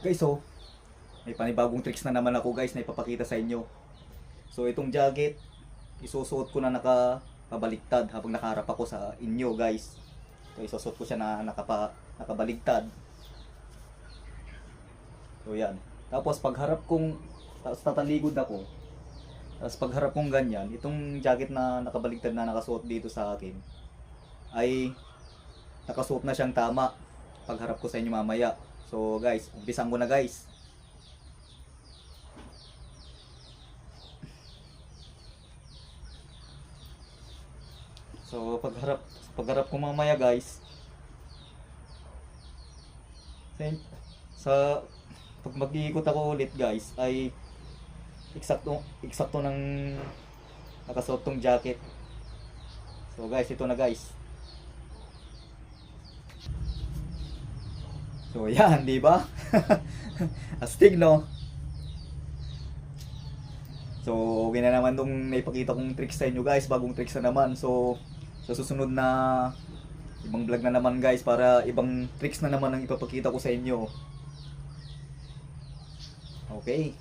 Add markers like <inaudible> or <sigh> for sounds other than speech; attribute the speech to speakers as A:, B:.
A: Guys, so, may panibagong tricks na naman ako guys na ipapakita sa inyo. So, itong jacket, isusuot ko na nakabaliktad habang nakaharap ako sa inyo guys. So, isusuot ko siya na nakapa, nakabaligtad. So, yan. Tapos, pagharap kong, tapos tataligod ako, tapos pagharap kong ganyan, itong jacket na nakabaligtad na nakasuot dito sa akin, ay nakasuot na siyang tama pagharap ko sa inyo mamaya. So guys, umpisan ko na guys. So pagharap pagharap ko mamaya guys. Sa, pag mag-iikot ako ulit guys ay eksakto eksakto ng nakasuot tong jacket. So guys, ito na guys. So yan, di ba? <laughs> Astig no? So, okay na naman tong naipakita kong tricks sa inyo guys, bagong tricks na naman. So, sa susunod na ibang vlog na naman guys para ibang tricks na naman ang ipapakita ko sa inyo. Okay.